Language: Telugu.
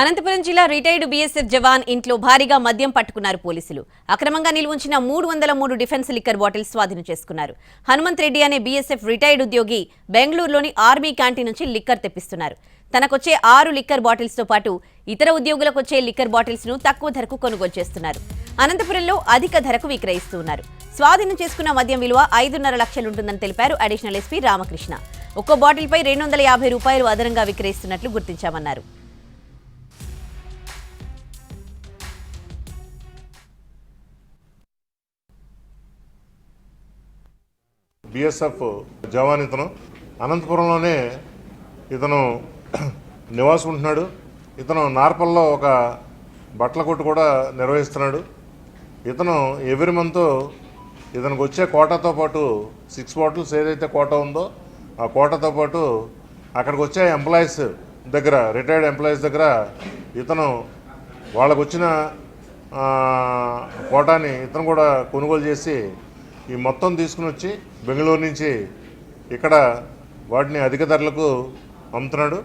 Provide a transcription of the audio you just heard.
అనంతపురం జిల్లా రిటైర్డ్ బీఎస్ఎఫ్ జవాన్ ఇంట్లో భారీగా మద్యం పట్టుకున్నారు పోలీసులు. అక్రమంగా నిల్వుంచిన మూడు వందల మూడు డిఫెన్స్ లిక్కర్ బాటిల్స్ స్వాధీనం చేసుకున్నారు. హనుమంత్ రెడ్డి అనే బీఎస్ఎఫ్ రిటైర్డ్ ఉద్యోగి బెంగళూరులోని ఆర్మీ క్యాంటీన్ నుంచి లిక్కర్ తెప్పిస్తున్నారు. తనకొచ్చే ఆరు లిక్కర్ బాటిల్స్తో పాటు ఇతర ఉద్యోగులకు వచ్చే లిక్కర్ బాటిల్స్ను తక్కువ ధరకు కొనుగోలు చేస్తున్నారు. అనంతపురంలో అధిక ధరకు విక్రయిస్తూ ఉన్నారు. స్వాధీనం చేసుకున్న మద్యం విలువ ఐదున్నర లక్షలుంటుందని తెలిపారు అడిషనల్ ఎస్పీ రామకృష్ణ. ఒక్కో బాటిల్పై రెండు వందల యాభై రూపాయలు అదనంగా విక్రయిస్తున్నట్లు గుర్తించామన్నారు. బిఎస్ఎఫ్ జవాన్ ఇతను అనంతపురంలోనే ఇతను నివాసం ఉంటున్నాడు ఇతను నార్పల్లో ఒక బట్టల కొట్టు కూడా నిర్వహిస్తున్నాడు. ఇతను ఎవ్రీ మంత్ ఇతనికి వచ్చే కోటాతో పాటు సిక్స్ బాటిల్స్ ఏదైతే కోటా ఉందో ఆ కోటాతో పాటు అక్కడికి వచ్చే ఎంప్లాయీస్ దగ్గర రిటైర్డ్ ఎంప్లాయీస్ దగ్గర ఇతను వాళ్ళకు వచ్చిన కోటాని ఇతను కూడా కొనుగోలు చేసి ఈ మొత్తం తీసుకుని వచ్చి బెంగళూరు నుంచి ఇక్కడ వాటిని అధిక ధరలకు అమ్ముతున్నాడు.